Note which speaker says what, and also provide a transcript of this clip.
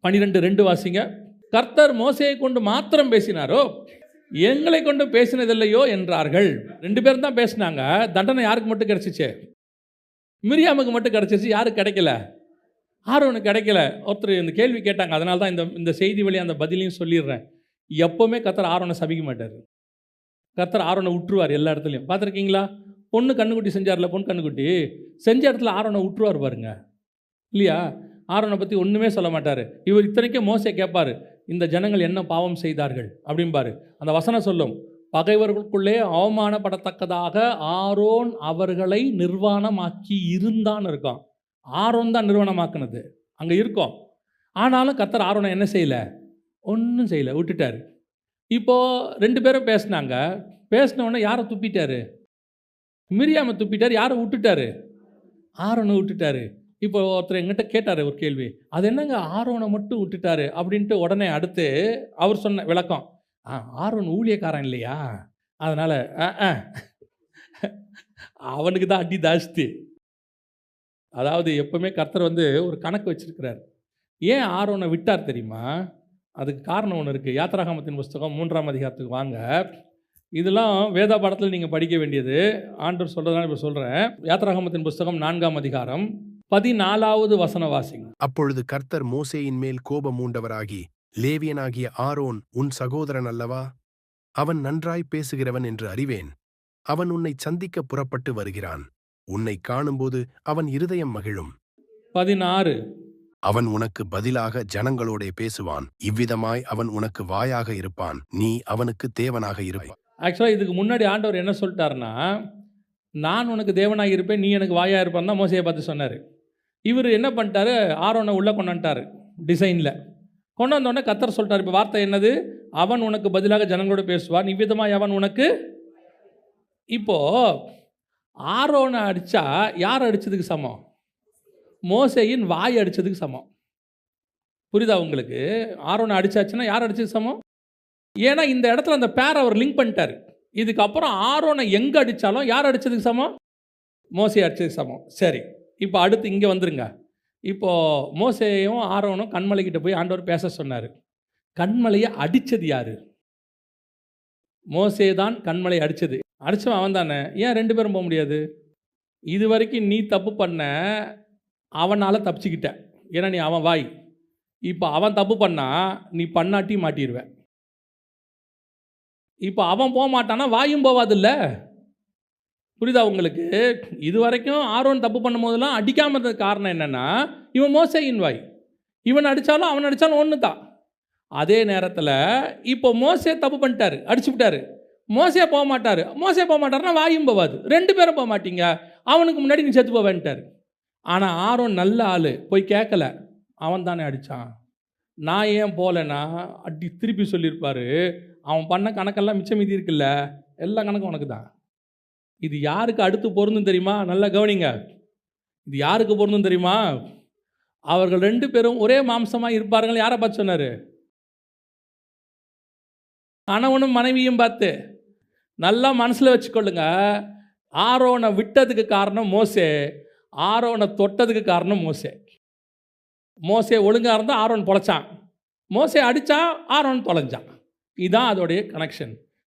Speaker 1: பனிரெண்டு ரெண்டு வாசிங்க. கர்த்தர் மோசையை கொண்டு மாத்திரம் பேசினாரோ? எங்களை கொண்டு பேசினதில்லையோ என்றார்கள். ரெண்டு பேரும் தான் பேசினாங்க. தண்டனை யாருக்கு மட்டும் கிடைச்சிச்சு? மிரியாமுக்கு மட்டும் கிடைச்சிச்சு. யாருக்கு கிடைக்கல? ஆரோனுக்கு கிடைக்கல. ஒருத்தர் இந்த கேள்வி கேட்டாங்க. அதனால தான் இந்த இந்த செய்தி வழி அந்த பதிலையும் சொல்லிடுறேன். எப்போவுமே கத்தர் ஆரோனை சபிக்க மாட்டார். கத்தர் ஆரோனை விட்டுருவார் எல்லா இடத்துலையும். பார்த்துருக்கீங்களா? பொண்ணு கண்ணுக்குட்டி செஞ்சார்ல பொண்ணு கண்ணுக்குட்டி? செஞ்ச இடத்துல ஆரோனை விட்டுருவார் பாருங்க. இல்லையா? ஆரோனை பற்றி ஒன்றுமே சொல்ல மாட்டார். இவர் இத்தனைக்கும் மோசை கேட்பார். இந்த ஜனங்கள் என்ன பாவம் செய்தார்கள்? அப்படிம்பாரு. அந்த வசனம் சொல்லும். பகைவர்களுக்குள்ளே அவமானப்படத்தக்கதாக ஆரோன் அவர்களை நிர்வாணமாக்கி இருந்தான்னு இருக்கான் ஆரோன் தான் நிர்வாணமாக்குனது. அங்கே இருக்கோம். ஆனாலும் கத்தர் ஆரோனை என்ன செய்யலை? ஒன்றும் செய்யலை. விட்டுட்டார். இப்போது ரெண்டு பேரும் பேசினாங்க. பேசின யாரை துப்பிட்டாரு? மிரியாமை துப்பிட்டார். யாரை விட்டுட்டாரு? ஆரோனை விட்டுட்டாரு. இப்போ ஒருத்தர் எங்கிட்ட கேட்டார் ஒரு கேள்வி. அது என்னங்க ஆரோனை மட்டும் விட்டுட்டாரு? அப்படின்ட்டு உடனே அடுத்து அவர் சொன்ன விளக்கம். ஆ ஆரோன் ஊழியக்காரன் இல்லையா? அதனால் அவனுக்கு தான் அடி ஜாஸ்தி. அதாவது எப்பவுமே கர்த்தர் வந்து ஒரு கணக்கு வச்சிருக்கிறார். ஏன் ஆரோனை விட்டார் தெரியுமா? அதுக்கு காரணம் ஒன்று இருக்குது யாத்ராகாமத்தின் புஸ்தகம் மூன்றாம் அதிகாரத்துக்கு வாங்க. இதெல்லாம் வேதா பாடத்தில் நீங்கள் படிக்க வேண்டியது. ஆண்டவர் சொல்கிறதுனால இப்போ சொல்கிறேன் யாத்ராகாமத்தின் புஸ்தகம் நான்காம் அதிகாரம். பதினாலாவது வசன வாசிங்க
Speaker 2: அப்பொழுது கர்த்தர் மோசேயின் மேல் கோபம் மூண்டவராகி லேவியனாகிய ஆரோன் உன் சகோதரன் அல்லவா? அவன் நன்றாய் பேசுகிறவன் என்று அறிவேன். அவன் உன்னை சந்திக்க புறப்பட்டு வருகிறான். உன்னை காணும்போது அவன் இருதயம் மகிழும்.
Speaker 1: பதினாறு.
Speaker 2: அவன் உனக்கு பதிலாக ஜனங்களோடே பேசுவான். இவ்விதமாய் அவன் உனக்கு வாயாக இருப்பான். நீ அவனுக்கு தேவனாக இருப்பாய்.
Speaker 1: ஆக்சுவலாக இதுக்கு முன்னாடி ஆண்டவர் என்ன சொல்லிட்டாருன்னா நான் உனக்கு தேவனாக இருப்பேன் நீ எனக்கு வாயாக இருப்பான் தான் மோசையை பார்த்து சொன்னார். இவர் என்ன பண்ணிட்டாரு? ஆரோனை உள்ளே கொண்டாண்டாரு டிசைனில் கொண்டு வந்தோடனே கத்தர் சொல்லிட்டார் இப்போ வார்த்தை என்னது? அவன் உனக்கு பதிலாக ஜனங்களோட பேசுவான் இவ்விதமாய் அவன் உனக்கு இப்போது ஆரோனை அடித்தா யார் அடித்ததுக்கு சமம்? மோசையின் வாய் அடித்ததுக்கு சமம். புரியுதா உங்களுக்கு? ஆரோனை அடித்தாச்சுன்னா யார் அடிச்சதுக்கு சமம்? ஏன்னா இந்த இடத்துல அந்த பேர் அவர் லிங்க் பண்ணிட்டார். இதுக்கப்புறம் ஆரோனை எங்கே அடித்தாலும் யார் அடித்ததுக்கு சமம்? மோசை அடித்ததுக்கு சமம். சரி. இப்போ அடுத்து இங்கே வந்துருங்க. இப்போது மோசையும் ஆரோனும் கண்மலைக்கிட்ட போய் ஆண்டவர் பேச சொன்னார். கண்மலையை அடித்தது யார்? மோசே தான் கண்மலை அடித்தது அடித்தவன் அவன் தானே. ஏன் ரெண்டு பேரும் போக முடியாது? இது வரைக்கும் நீ தப்பு பண்ண அவனால் தப்பிச்சுக்கிட்ட. ஏன்னா நீ அவன் வாய். இப்போ அவன் தப்பு பண்ணா நீ பண்ணாட்டி மாட்டிடுவேன் இப்போ அவன் போக மாட்டானா வாயும் போவாதில்ல? புரியுதா உங்களுக்கு? இது வரைக்கும் ஆர்வன் தப்பு பண்ணும் போதெல்லாம் அடிக்காம இருந்தது காரணம் என்னென்னா இவன் மோசையின் வாய். இவன் அடித்தாலும் அவன் அடித்தாலும் ஒன்று தான் அதே நேரத்தில் இப்போ மோசே தப்பு பண்ணிட்டாரு அடிச்சு விட்டாரு. மோசே போக மாட்டார். மோசே போக மாட்டாருன்னா வாயும் போவாது. ரெண்டு பேரும் போக மாட்டீங்க. அவனுக்கு முன்னாடி நீ செத்து போவேன்ட்டார். ஆனால் ஆரோன் நல்ல ஆள். போய் கேட்கல அவன் தானே அடித்தான் நான் ஏன் போகலன்னா அடி திருப்பி சொல்லியிருப்பாரு. அவன் பண்ண கணக்கெல்லாம் மிச்சம் மீதி இருக்குல்ல. எல்லா கணக்கும் உனக்கு தான் இது யாருக்கு அடுத்து பொருந்தும் தெரியுமா? நல்லா கவனிங்க. இது யாருக்கு பொருந்தும் தெரியுமா? அவர்கள் ரெண்டு பேரும் ஒரே மாம்சமாக இருப்பார்கள் யாரை பார்த்து சொன்னார்? கணவனும் மனைவியும் பார்த்து நல்லா மனசில் வச்சுக்கொள்ளுங்க. ஆரோனை விட்டதுக்கு காரணம் மோசே ஆரோனை தொட்டதுக்கு காரணம் மோசே. மோசே ஒழுங்காக இருந்தால் ஆரோன் பொழைச்சான். மோசே அடித்தா ஆரோன் தொலைஞ்சான். இதுதான் அதோடைய கனெக்ஷன்